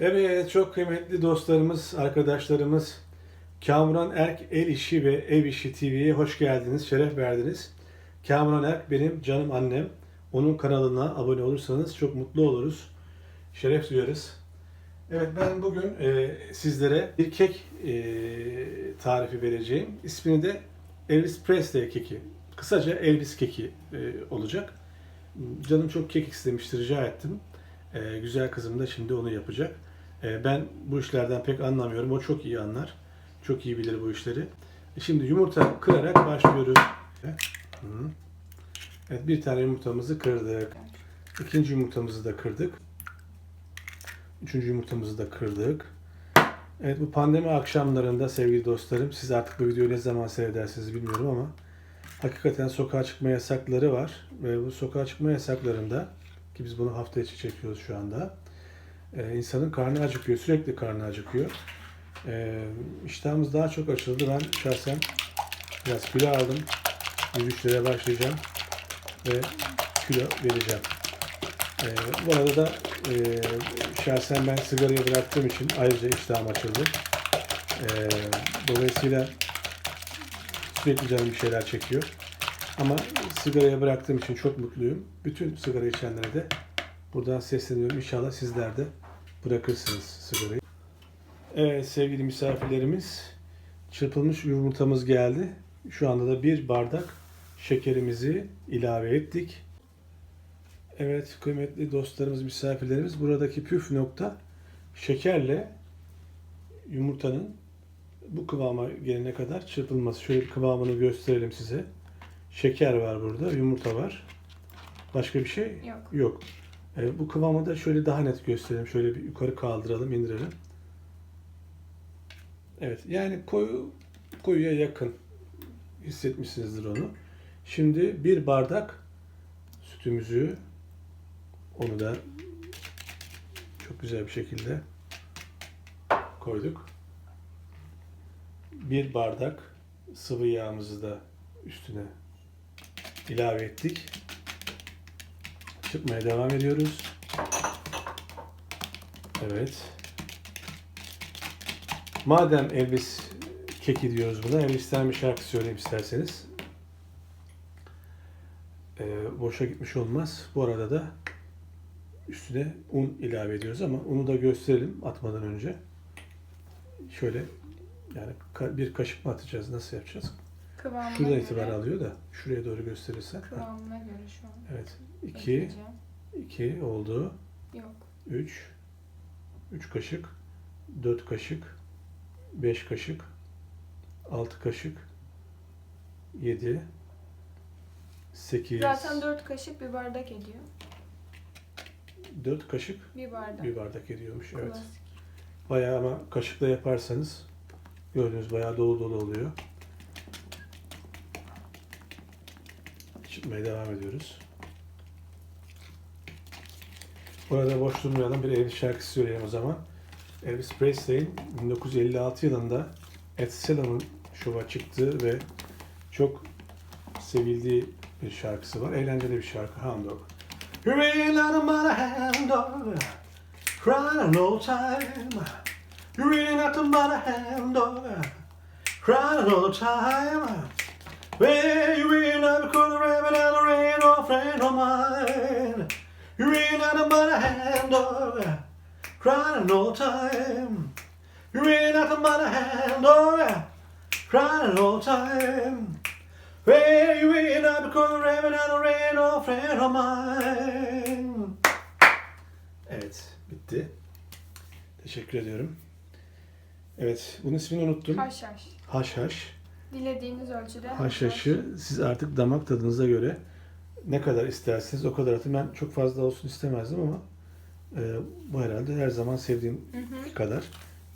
Evet, çok kıymetli dostlarımız, arkadaşlarımız, Kamuran Erk El İşi ve Ev İşi TV'ye hoş geldiniz, şeref verdiniz. Kamuran Erk benim canım annem. Onun kanalına abone olursanız çok mutlu oluruz. Şeref duyarız. Evet, ben bugün e, sizlere bir kek e, tarifi vereceğim. İsmini de Elvis Presley keki. Kısaca Elvis keki e, olacak. Canım çok kek istemişti, rica ettim. Ee, güzel kızım da şimdi onu yapacak. Ee, ben bu işlerden pek anlamıyorum. O çok iyi anlar. Çok iyi bilir bu işleri. E, Şimdi yumurta kırarak başlıyoruz. Evet bir tane yumurtamızı kırdık. İkinci yumurtamızı da kırdık. Üçüncü yumurtamızı da kırdık. Evet bu pandemi akşamlarında sevgili dostlarım siz artık bu videoyu ne zaman seyredersiniz bilmiyorum ama hakikaten sokağa çıkma yasakları var. Ve bu sokağa çıkma yasaklarında ki biz bunu hafta içi çekiyoruz şu anda. Ee, insanın karnı acıkıyor, sürekli karnı acıkıyor. Ee, iştahımız daha çok açıldı. Ben şahsen biraz kilo aldım. Yürüyüşlere başlayacağım ve kilo vereceğim. Ee, bu arada da e, şahsen ben sigarayı bıraktığım için ayrıca iştahım açıldı. Ee, dolayısıyla sürekli canım bir şeyler çekiyor. Ama sigarayı bıraktığım için çok mutluyum. Bütün sigara içenlere de buradan sesleniyorum. İnşallah sizler de bırakırsınız sigarayı. Evet sevgili misafirlerimiz, çırpılmış yumurtamız geldi. Şu anda da bir bardak şekerimizi ilave ettik. Evet kıymetli dostlarımız, misafirlerimiz buradaki püf nokta şekerle yumurtanın bu kıvama gelene kadar çırpılması. Şöyle kıvamını gösterelim size. Şeker var burada, yumurta var. Başka bir şey Yok. yok. E, bu kıvamı da şöyle daha net gösterelim. Şöyle bir yukarı kaldıralım, indirelim. Evet, yani koyu koyuya yakın hissetmişsinizdir onu. Şimdi bir bardak sütümüzü onu da çok güzel bir şekilde koyduk. Bir bardak sıvı yağımızı da üstüne ilave ettik. Çıkmaya devam ediyoruz. Evet. Madem Elvis keki diyoruz buna, Elvis'ten bir şarkı söyleyeyim isterseniz. Ee, boşa gitmiş olmaz. Bu arada da üstüne un ilave ediyoruz ama unu da gösterelim atmadan önce. Şöyle yani bir kaşık mı atacağız? Nasıl yapacağız? Kıvamına Şuradan göre, itibaren alıyor da şuraya doğru gösterirsen. Ha, Kıvamına göre şu an. Evet. 2 Bakacağım. 2 oldu. Yok. 3 3 kaşık 4 kaşık 5 kaşık 6 kaşık 7 8 Zaten 4 kaşık bir bardak ediyor. 4 kaşık Bir bardak. bir bardak ediyormuş. Evet. Klasik. Bayağı ama kaşıkla yaparsanız gördüğünüz bayağı dolu dolu oluyor. Çıkmaya devam ediyoruz. Burada boş durmayalım. Bir Elvis şarkısı söyleyeyim o zaman. Elvis Presley'in 1956 yılında Ed Sullivan Show'a çıktığı ve çok sevildiği bir şarkısı var. Eğlenceli bir şarkı. Hound Dog. You out of my hand dog. Crying all time. You really not my hand dog. Crying all time. Not because the rabbit and rain or friend of mine. Really not to my hand dog. Crying the time. Really not to my hand dog. Crying all the time. Well, you not because the rabbit and rain or friend of mine. Evet, bitti. Teşekkür ediyorum. Evet, bunun ismini unuttum. Haşhaş. Haşhaş. Dilediğiniz ölçüde Haşhaşı siz artık damak tadınıza göre ne kadar isterseniz o kadar atın. Ben çok fazla olsun istemezdim ama e, bu herhalde her zaman sevdiğim Hı hı. kadar.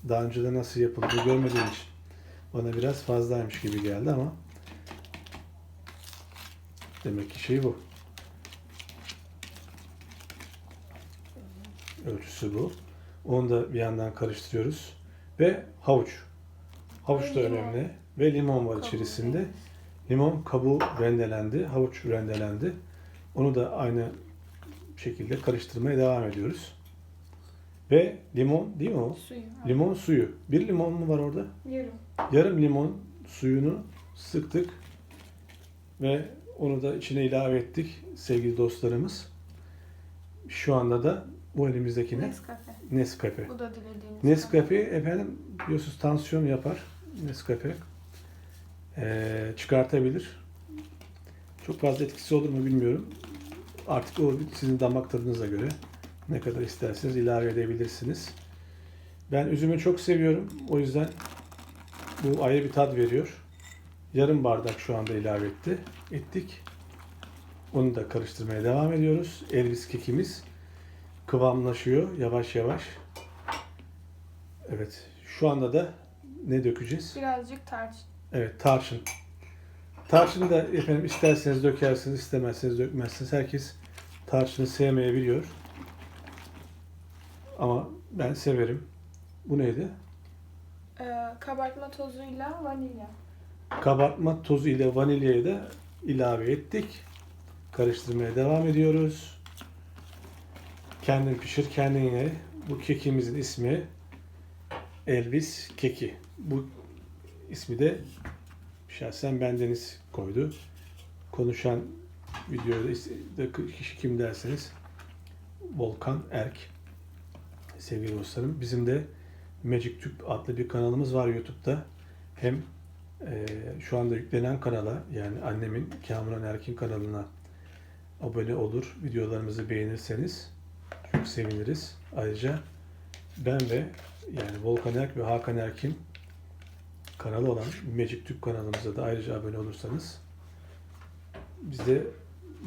Daha önce de nasıl yapıldığını görmediğim için bana biraz fazlaymış gibi geldi ama demek ki şey bu. Ölçüsü bu. Onu da bir yandan karıştırıyoruz. Ve havuç. Havuç da önemli. Ve limon var içerisinde. Limon kabuğu rendelendi. Havuç rendelendi. Onu da aynı şekilde karıştırmaya devam ediyoruz. Ve limon değil mi o? Suyu. Limon suyu. Bir limon mu var orada? Yarım. Yarım limon suyunu sıktık ve onu da içine ilave ettik sevgili dostlarımız. Şu anda da bu elimizdeki ne? Nescafe. Nescafe. Bu da dilediğiniz. Nescafe efendim biliyorsunuz tansiyon yapar. Nescafe Ee, çıkartabilir. Çok fazla etkisi olur mu bilmiyorum. Artık o sizin damak tadınıza göre ne kadar isterseniz ilave edebilirsiniz. Ben üzümü çok seviyorum. O yüzden bu ayrı bir tat veriyor. Yarım bardak şu anda ilave etti. Ettik. Onu da karıştırmaya devam ediyoruz. Elvis kekimiz kıvamlaşıyor yavaş yavaş. Evet. Şu anda da ne dökeceğiz? Birazcık tarçın. Evet, tarçın. Tarçını da efendim isterseniz dökersiniz, istemezseniz dökmezsiniz. Herkes tarçını sevmeyebiliyor. Ama ben severim. Bu neydi? Ee, kabartma tozuyla vanilya. Kabartma tozu ile vanilyayı da ilave ettik. Karıştırmaya devam ediyoruz. Kendin pişir, kendin ye. Bu kekimizin ismi Elvis keki. Bu ismi de şahsen bendeniz koydu. Konuşan videoda kişi kim derseniz Volkan Erk. Sevgili dostlarım. Bizim de Magic Tube adlı bir kanalımız var YouTube'da. Hem ee, şu anda yüklenen kanala yani annemin Kamuran Erkin kanalına abone olur. Videolarımızı beğenirseniz çok seviniriz. Ayrıca ben ve yani Volkan Erk ve Hakan Erkin kanalı olan Magic Tube kanalımıza da ayrıca abone olursanız biz de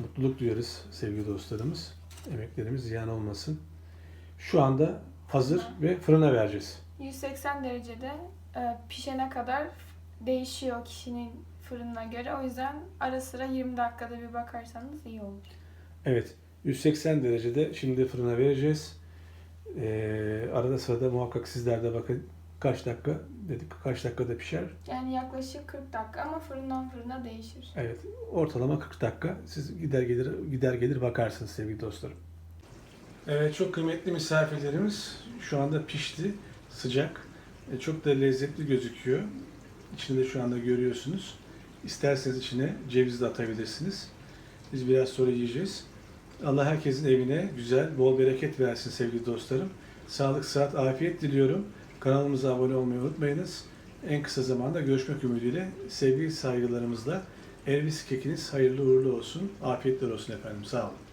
mutluluk duyarız sevgili dostlarımız. Emeklerimiz ziyan olmasın. Şu anda hazır ve fırına vereceğiz. 180 derecede e, pişene kadar değişiyor kişinin fırınına göre. O yüzden ara sıra 20 dakikada bir bakarsanız iyi olur. Evet, 180 derecede şimdi fırına vereceğiz. Ee, arada sırada muhakkak sizler de bakın kaç dakika dedik, kaç dakikada pişer. Yani yaklaşık 40 dakika ama fırından fırına değişir. Evet, ortalama 40 dakika. Siz gider gelir gider gelir bakarsınız sevgili dostlarım. Evet, çok kıymetli misafirlerimiz şu anda pişti, sıcak. E, çok da lezzetli gözüküyor. İçinde şu anda görüyorsunuz. İsterseniz içine ceviz de atabilirsiniz. Biz biraz sonra yiyeceğiz. Allah herkesin evine güzel, bol bereket versin sevgili dostlarım. Sağlık, sıhhat, afiyet diliyorum. Kanalımıza abone olmayı unutmayınız. En kısa zamanda görüşmek ümidiyle sevgi saygılarımızla Elvis kekiniz hayırlı uğurlu olsun. Afiyetler olsun efendim. Sağ olun.